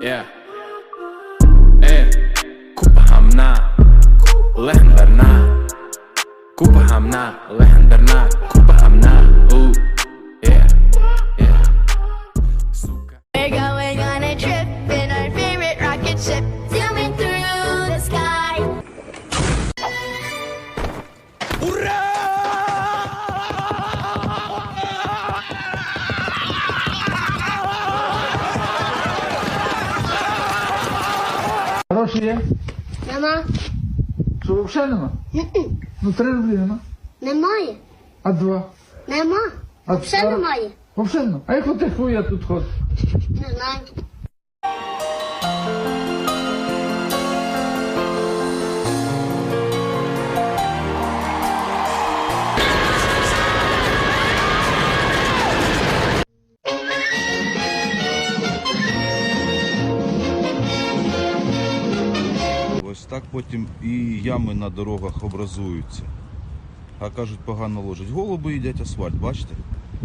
Yeah. Е, купа гамна, легендарна. Купа гамна, легендарна, купа Гроші є? Нема? Що взагалі нема? Ну три рублі нема. Немає. А два. Нема. А а- немає. Взагалі нема. А як оте хуя тут ходить? Не знаю. Потім і ями на дорогах образуються. А кажуть, погано ложать. Голуби їдять асфальт, бачите?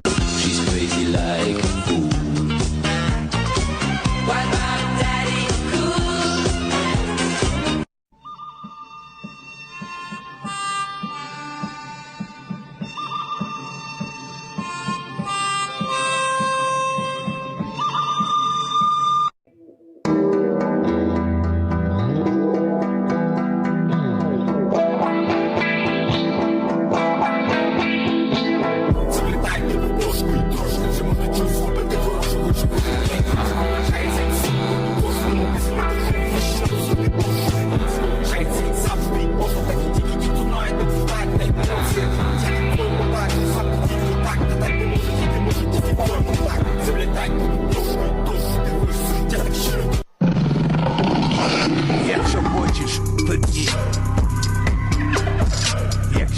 Якщо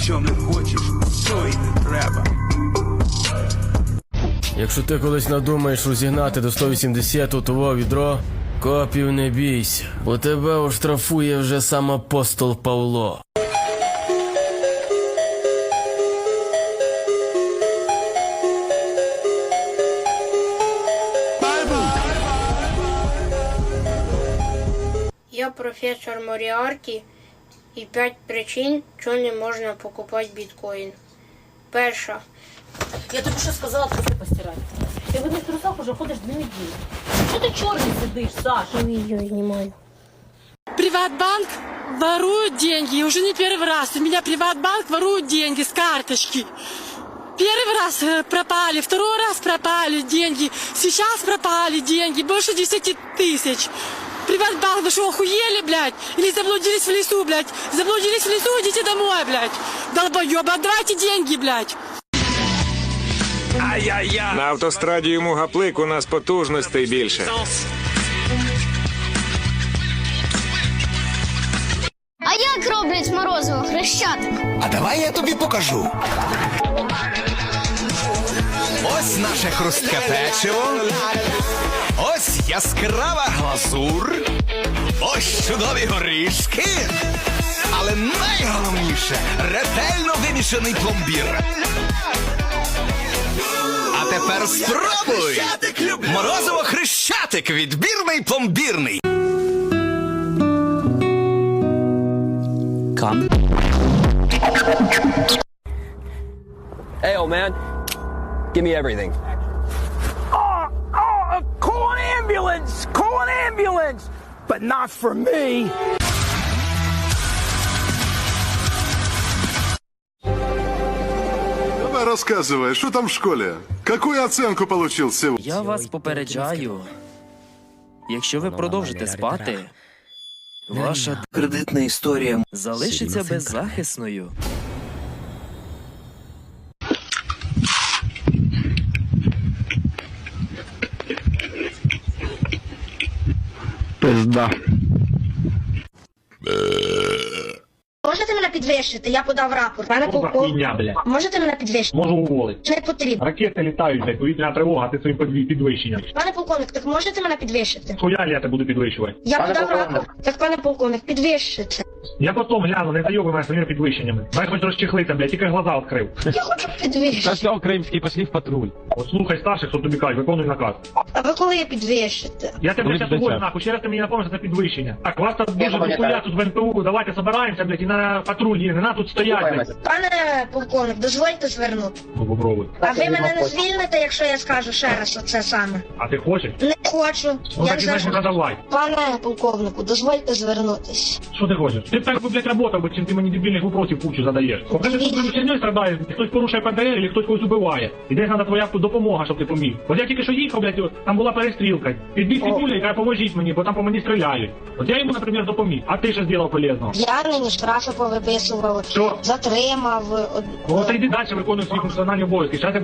Якщо не хочеш, то й не треба. Якщо ти колись надумаєш розігнати до 180 того відро, копів не бійся, бо тебе оштрафує вже сам апостол Павло. Я професор Моріарті і п'ять причин, чого не можна покупати біткоін. Перша. Я тобі що сказала, труси постирати. Ти в одних трусах уже ходиш дві неділі. Що ти чорний сидиш, Саша? Відео знімаю. Приватбанк ворует деньги. Уже не первый раз. У меня Приватбанк ворует деньги с карточки. Первый раз э, пропали, второй раз пропали деньги. Сейчас пропали деньги. Больше 10 тысяч. Приватбанк, вы что, охуели, блядь? Или заблудились в лесу, блядь? Заблудились в лесу, идите домой, блядь. Долбоёбы, отдавайте деньги, блядь. На автостраді йому гаплик, у нас потужностей більше. А як роблять морозиво хрещатик? А давай я тобі покажу. Ось наше хрустке печиво. Ось яскрава глазур. Ось чудові горішки. Але найголовніше ретельно вимішаний пломбір. А тепер спробуй! Морозиво хрещатик відбірний пломбірний. Hey, old man, give me everything. Oh, oh, call an ambulance! Call an ambulance! But not for me. Давай рассказывай, что там в школе? Какую оценку получил сегодня? Я вас попереджаю. Якщо ви продовжите спати, ваша кредитна історія залишиться беззахисною. Можете мене підвищити? Я подав рапорт. Пане бля? можете мене підвищити? Можу уволити. Не потрібно. Ракети літають, блядь, повітряна тривога, ти своїм підвищенням. Пане полковник, так можете мене підвищити? Хуя я тебе буду підвищувати? Я подав рапорт. Так, пане полковник, підвищите. Я потім гляну, не зайоби мене своїми підвищеннями. Дай хоч розчехлиться, блядь, тільки глаза відкрив. Я хочу підвищити. все, кримський, пошли в патруль. От слухай старших, що тобі кажуть, виконуй наказ. А ви коли підвищите? Я тебе Коли зараз уволю, нахуй, ще раз ти мені напомниш за підвищення. Так, вас тут дуже дохуя тут в НПУ, давайте собираємося, блядь, і на патруль, і не на тут стоять, блядь. Пане полковник, дозвольте звернути. Ну, попробуй. А ви мене не звільните, якщо я скажу ще раз оце саме? А ти хочеш? Не хочу. Ну я так і значить задавай. Пане полковнику, дозвольте звернутись. Що ти хочеш? Ти б так би, блядь, работав би, чим ти мені дебільних вопросів кучу задаєш. Покажи, що ти херню страдаєш, хтось порушує ПДР, або хтось когось убиває. І десь треба твоя тут допомога, щоб ти поміг. От я тільки що їхав, блядь, там була перестрілка. Підбіг світуля і каже, поможіть мені, бо там по мені стріляють. От я йому, наприклад, допоміг. А ти що зробив полезного? Я нині штрафи повиписував, Що? затримав. Ну, от йди далі, виконуй свої функціональні обов'язки. Щас я...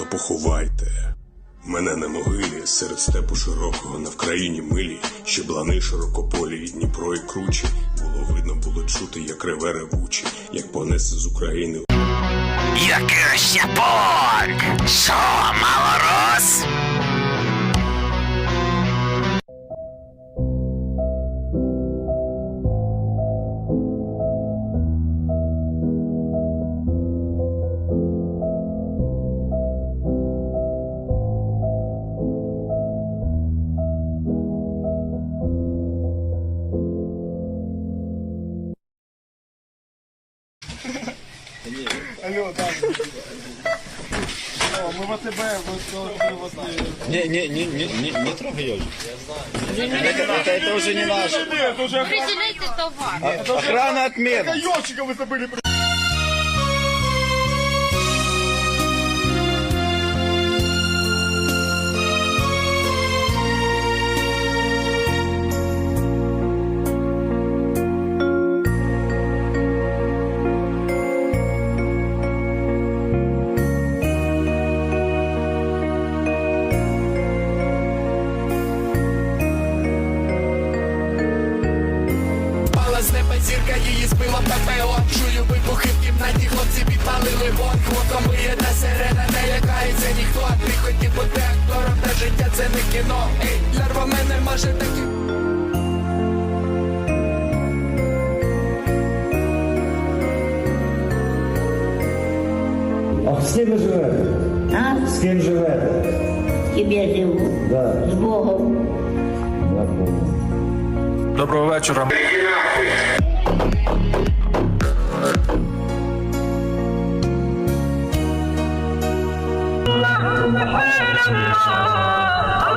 то поховайте. Мене на могилі серед степу широкого на вкраїні милі, ще блани широкополі, і Дніпро і кручі. Було видно, було чути, як реве ревучі, як понесе з України Який ще полк? Що, малорос? Пала це не кіно Ей, лярва мене може такі А з ким ви живете? А? З ким живете? Тебе живу. Да. С Богом. Доброго вечора.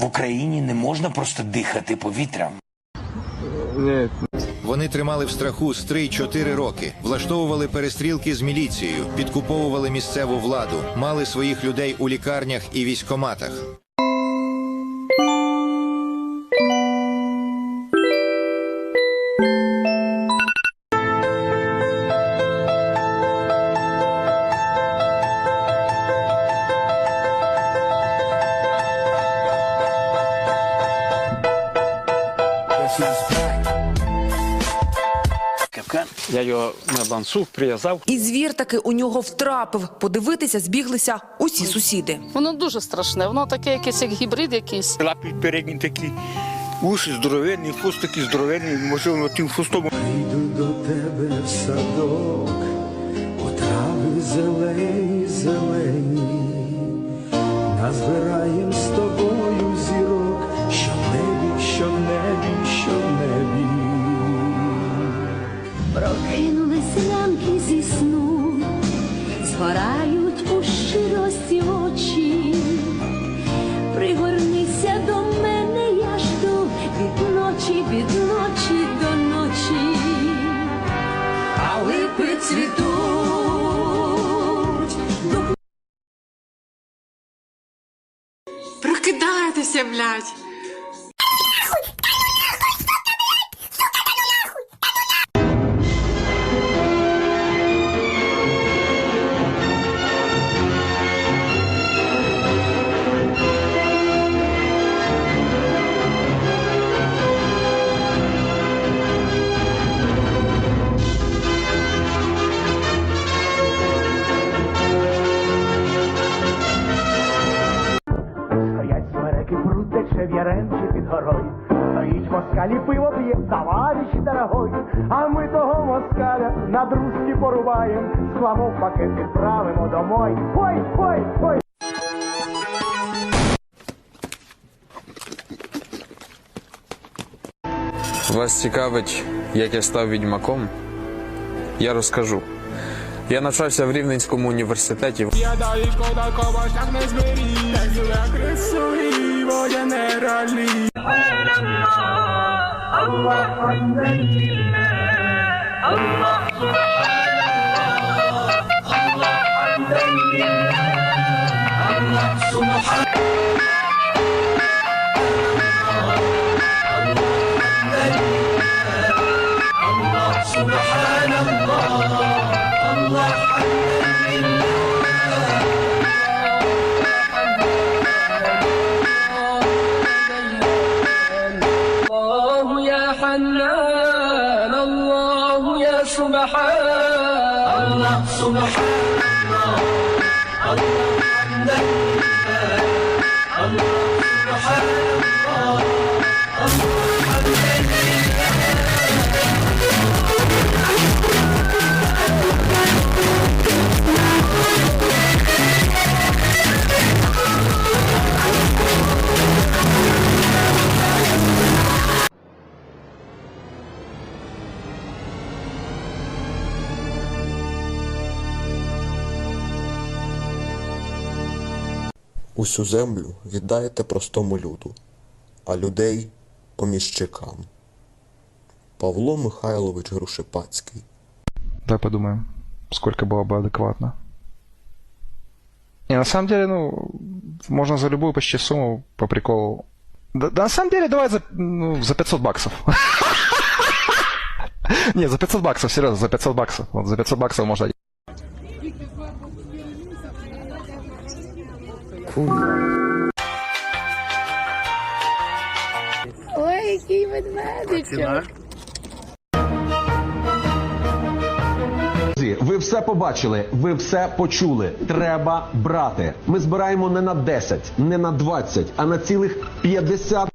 В Україні не можна просто дихати повітрям Вони тримали в страху з 3-4 роки, влаштовували перестрілки з міліцією, підкуповували місцеву владу, мали своїх людей у лікарнях і військоматах. Я його на лансу прив'язав І звір таки у нього втрапив. Подивитися збіглися усі сусіди. Воно дуже страшне, воно таке якесь як гібрид якийсь. Лапі передні такі, уші здоровенні, хвост такий здоровенний, можливо, тим хвостом Йду до тебе в садок, у трави зелені, зелені, назбираєм з тобою fora дорогой. А ми того москаля на друзки порубаєм. Скламо в пакет відправимо домой. Ой, ой, ой. Вас цікавить, як я став відьмаком? Я розкажу. Я навчався в Рівненському університеті. Я далі шкода, кого шлях не зберіг. الله حمدا لله الله سبحان الله الله حمدا لله الله سبحان الله no. Усю землю віддаєте простому люду, а людей поміщикам. Павло Михайлович Грушепацький. Давай подумаем, сколько было бы адекватно. Не, на самом деле, ну, можно за любую почти сумму по приколу. Да, да на самом деле, давай за, ну, за 500 баксов. Не, за 500 баксов, серьезно, за 500 баксов. Вот за 500 баксов можно Ой, який ведмедичок. Друзі, ви все побачили, ви все почули. Треба брати. Ми збираємо не на 10, не на 20, а на цілих 50